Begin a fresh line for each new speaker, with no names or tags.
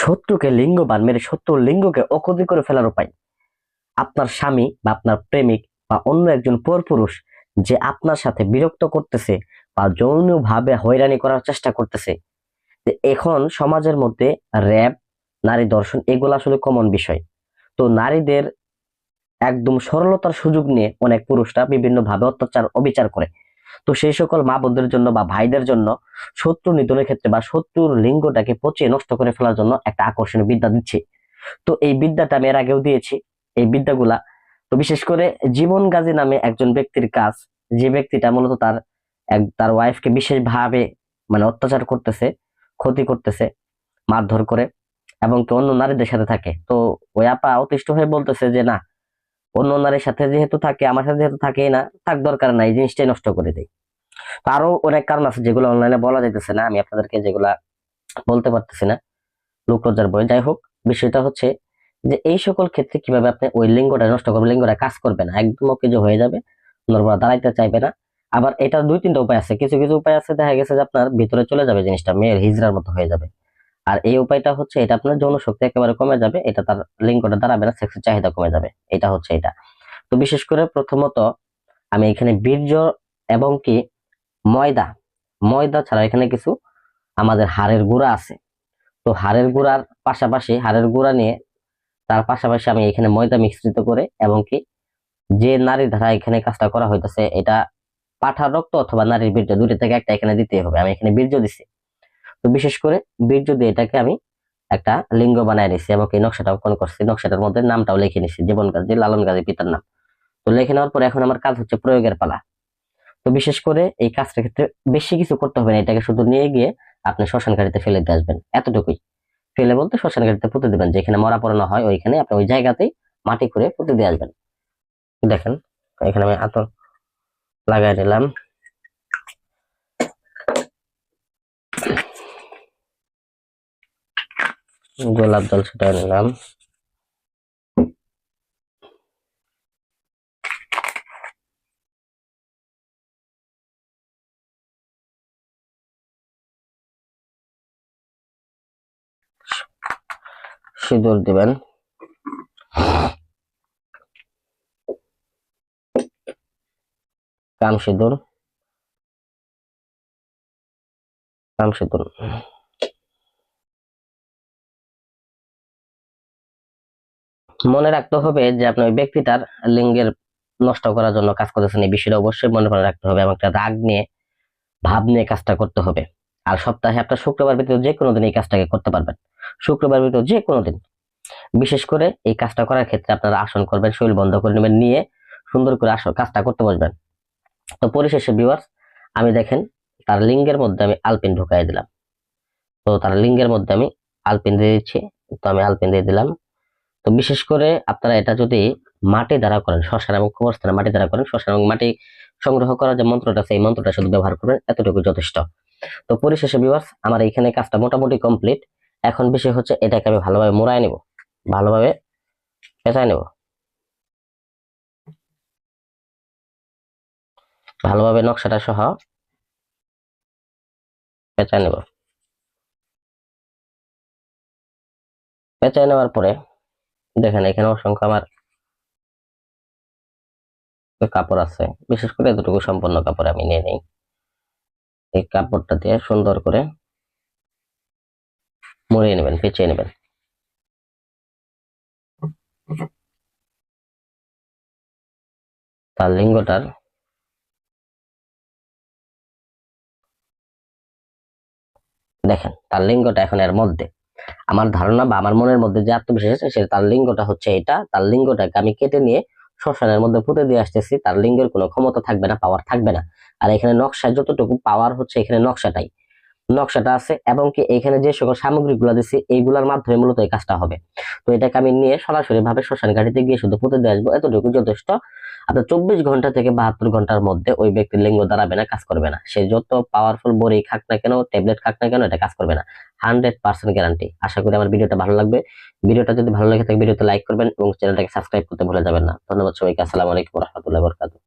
শত্রুকে লিঙ্গবান মেরে শত্রুর লিঙ্গকে অক্ষতি করে ফেলার উপায়। আপনার স্বামী বা আপনার প্রেমিক বা অন্য একজন পরপুরুষ যে আপনার সাথে বিরক্ত করতেছে বা যৌনভাবে হয়রানি করার চেষ্টা করতেছে। এখন সমাজের মধ্যে র্যাব, নারী দর্শন এগুলো আসলে কমন বিষয়। তো নারীদের একদম সরলতার সুযোগ নিয়ে অনেক পুরুষরা বিভিন্নভাবে অত্যাচার, অবিচার করে। তো সেই সকল মা বোনদের জন্য বা ভাইদের জন্য শত্রু নিধনের ক্ষেত্রে বা শত্রুর লিঙ্গটাকে পচিয়ে নষ্ট করে ফেলার জন্য একটা আকর্ষণীয় বিদ্যা দিচ্ছি। তো এই বিদ্যাটা আমি এর আগেও দিয়েছি, এই বিদ্যাগুলা। তো বিশেষ করে জীবন গাজী নামে একজন ব্যক্তির কাজ, যে ব্যক্তিটা মূলত তার এক, তার ওয়াইফকে বিশেষভাবে মানে অত্যাচার করতেছে, ক্ষতি করতেছে, মারধর করে এবং কি অন্য নারীদের সাথে থাকে। তো ওই আপা অতিষ্ঠ হয়ে বলতেছে যে, না অন্য নারীর সাথে যেহেতু থাকে, আমার সাথে যেহেতু থাকেই না, থাক দরকার নাই, জিনিসটাই নষ্ট করে দেয় তো আরও অনেক কারণ আছে যেগুলো অনলাইনে বলা যাইতেছে না, আমি আপনাদেরকে যেগুলা বলতে পারতেছি না। লোকলজ্জার বই যাই হোক, বিষয়টা হচ্ছে যে এই সকল ক্ষেত্রে কীভাবে আপনি ওই লিঙ্গটা নষ্ট করবেন, লিঙ্গটা কাজ করবে না, একদম ওকে যে হয়ে যাবে, নর্মাল দাঁড়াইতে চাইবে না। আবার এটা দুই তিনটা উপায় আছে, কিছু কিছু উপায় আছে, দেখা গেছে যে আপনার ভিতরে চলে যাবে জিনিসটা, মেয়ের হিজড়ার মতো হয়ে যাবে। আর এই উপায়টা হচ্ছে এটা আপনার যৌন শক্তি একেবারে কমে যাবে, এটা তার লিঙ্গটা দাঁড়াবে না সেক্সের চাহিদা কমে যাবে, এটা হচ্ছে এটা। তো বিশেষ করে প্রথমত আমি এখানে বীর্য এবং কি ময়দা ময়দা ছাড়া এখানে কিছু আমাদের হাড়ের গুঁড়া আছে। তো হাড়ের গুঁড়ার পাশাপাশি, হাড়ের গুঁড়া নিয়ে তার পাশাপাশি আমি এখানে ময়দা মিশ্রিত করে এবং কি যে নারীর ধারা এখানে কাজটা করা হইতেছে, এটা পাঠার রক্ত অথবা নারীর বীর্য দুটো থেকে একটা এখানে দিতে হবে। আমি এখানে বীর্য দিছি। তো বিশেষ করে বীর্য দিয়ে এটাকে আমি একটা লিঙ্গ বানায় নিছি এবং এই নকশাটা অঙ্কন করছি, নকশাটার মধ্যে নামটাও লিখে নিছি, জীবন গাজী লালন গাজী পিতার নাম। তো লিখে নেওয়ার পর এখন আমার কাজ হচ্ছে প্রয়োগের পালা। তো বিশেষ করে এই কাজটার ক্ষেত্রে বেশি কিছু করতে হবে না, এটাকে শুধু নিয়ে গিয়ে আপনি শ্মশান ফেলে দিয়ে আসবেন, এতটুকুই। ফেলে বলতে শ্মশান গাড়িতে পুঁতে দিবেন, যেখানে মরা পড়ানো হয় ওইখানে আপনি ওই জায়গাতেই মাটি করে পুঁতে দিয়ে আসবেন। দেখেন, এখানে আমি আতর লাগাই নিলাম। গোলাপ জল ছিটাই নিলাম সিঁদুর দিবেন কাম সিঁদুর কাম সিঁদুর মনে রাখতে হবে যে আপনি ওই ব্যক্তিটার লিঙ্গের নষ্ট করার জন্য কাজ করতেছেন এই বিষয়টা অবশ্যই মনে করে রাখতে হবে এবং একটা রাগ নিয়ে, ভাব নিয়ে কাজটা করতে হবে। আর সপ্তাহে আপনার শুক্রবার ভিতরে যে কোনো দিন এই কাজটাকে করতে পারবেন। শুক্রবার ভিতরে যে কোনো দিন। বিশেষ করে এই কাজটা করার ক্ষেত্রে আপনারা আসন করবেন, শরীর বন্ধ করে নেবেন, নিয়ে সুন্দর করে আসন, কাজটা করতে বসবেন। তো পরিশেষে ভিউয়ার্স আমি দেখেন তার লিঙ্গের মধ্যে আমি আলপিন ঢুকাই দিলাম। তো তার লিঙ্গের মধ্যে আমি আলপিন দিয়ে দিচ্ছি। তো আমি আলপিন দিয়ে দিলাম। তো বিশেষ করে আপনারা এটা যদি মাটি দ্বারা করেন, শ্মশান এবং কবরস্থানে মাটি দ্বারা করেন, শ্মশান এবং মাটি সংগ্রহ করার যে মন্ত্রটা এই মন্ত্রটা শুধু ব্যবহার করবেন, এতটুকু যথেষ্ট। তো পরিশেষে বিভার্স আমার এইখানে কাজটা মোটামুটি কমপ্লিট এখন বিষয় হচ্ছে এটাকে আমি ভালোভাবে মোড়ায় নেব, ভালোভাবে পেঁচায় নেব। ভালোভাবে নকশাটা সহ পেঁচায় নেব। পেঁচায় নেওয়ার পরে দেখেন, এখানে অসংখ্য আমার কাপড় আছে। বিশেষ করে এতটুকু সম্পূর্ণ কাপড় আমি নিয়ে নিই। এই কাপড়টা দিয়ে সুন্দর করে মুড়িয়ে নেবেন, পেঁচিয়ে নেবেন। তার লিঙ্গটার দেখেন, তার লিঙ্গটা এখন এর মধ্যে। আমার ধারণা বা আমার মনের মধ্যে যে আত্মবিশ্বাস আছে, সে তার লিঙ্গটা হচ্ছে এটা। তার লিঙ্গটাকে আমি কেটে নিয়ে শ্মশানের মধ্যে পুঁতে দিয়ে আসতেছি। তার লিঙ্গের কোনো ক্ষমতা থাকবে না পাওয়ার থাকবে না। আর এখানে নকশায় যতটুকু পাওয়ার হচ্ছে, এখানে নকশাটাই। নকশাটা আছে এবং কি এখানে যে সকল সামগ্রীগুলো দিচ্ছি এইগুলোর মাধ্যমে মূলত এই কাজটা হবে। তো এটাকে আমি নিয়ে সরাসরি ভাবে শ্মশান গাড়িতে গিয়ে শুধু পুঁতে দিয়ে আসব, এতটুকু যথেষ্ট। আপনার চব্বিশ ঘণ্টা থেকে বাহাত্তর ঘণ্টার মধ্যে ওই ব্যক্তির লিঙ্গ দাঁড়াবে না, কাজ করবে না। সে যত পাওয়ারফুল বড়ি খাক না কেন ট্যাবলেট খাক না কেন, এটা কাজ করবে না। Hundred percent guarantee. আশা করি আমার ভিডিওটা ভালো লাগবে। ভিডিওটা যদি ভালো লাগে থাকে, ভিডিওতে লাইক করবেন এবং চ্যানেলটাকে সাবস্ক্রাইব করতে ভুলে যাবেন না। ধন্যবাদ সবাইকে। আসসালামু আলাইকুম রহমতুল্লাহ বরকাত